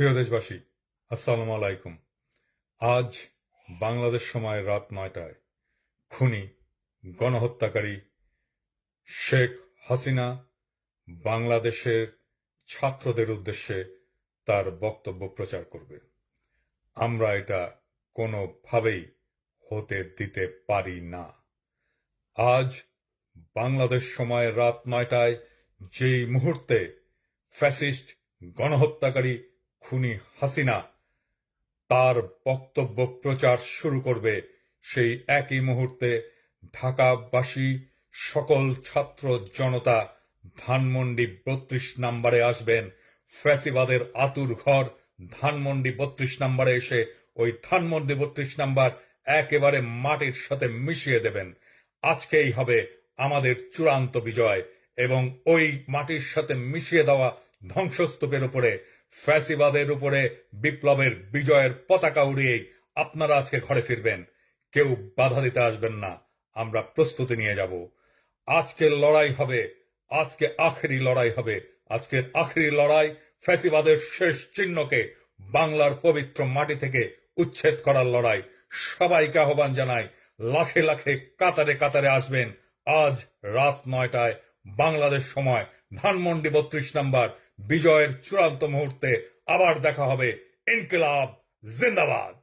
প্রিয় দেশবাসী, আসসালামু আলাইকুম। আজ বাংলাদেশ সময় রাত নয়টায়। খুনি, গণহত্যাকারী শেখ হাসিনা বাংলাদেশের ছাত্রদের উদ্দেশ্যে তার বক্তব্য প্রচার করবে। আমরা এটা কোনোভাবেই হতে দিতে পারি না। আজ বাংলাদেশ সময় রাত নয়টায় যেই মুহূর্তে ফ্যাসিস্ট, গণহত্যাকারী খুনি হাসিনা তার বক্তব্য প্রচার শুরু করবে সেই একই মুহূর্তে ঢাকাবাসী সকল ছাত্র জনতা ধানমন্ডি বত্রিশ নাম্বারে আসবেন। ফ্যাসিবাদের আতুর ঘর ধানমন্ডি বত্রিশ নাম্বারে এসে ওই ধানমন্ডি বত্রিশ নাম্বার একেবারে মাটির সাথে মিশিয়ে দেবেন। আজকেই হবে আমাদের চূড়ান্ত বিজয় এবং ওই মাটির সাথে মিশিয়ে দেওয়া ধ্বংসস্তূপের উপরে, ফ্যাসিবাদের উপরে, বিপ্লবের বিজয়ের পতাকা উড়িয়েই আপনারা আজকে ঘরে ফিরবেন। কেউ বাধা দিতে আসবেন না, আমরা প্রস্তুতি নিয়ে যাব। আজকের লড়াই হবে, আজকে আখেরি লড়াই হবে। আজকের আখেরি লড়াই ফ্যাসিবাদের শেষ চিহ্নকে বাংলার পবিত্র মাটি থেকে উচ্ছেদ করার লড়াই। সবাইকে আহ্বান জানাই, লাখে লাখে কাতারে কাতারে আসবেন। আজ রাত নয়টায় বাংলাদেশ সময়, ধানমন্ডি বত্রিশ নাম্বার বিজয়ের চূড়ান্ত মুহূর্তে আবার দেখা হবে ইনকিলাব জিন্দাবাদ।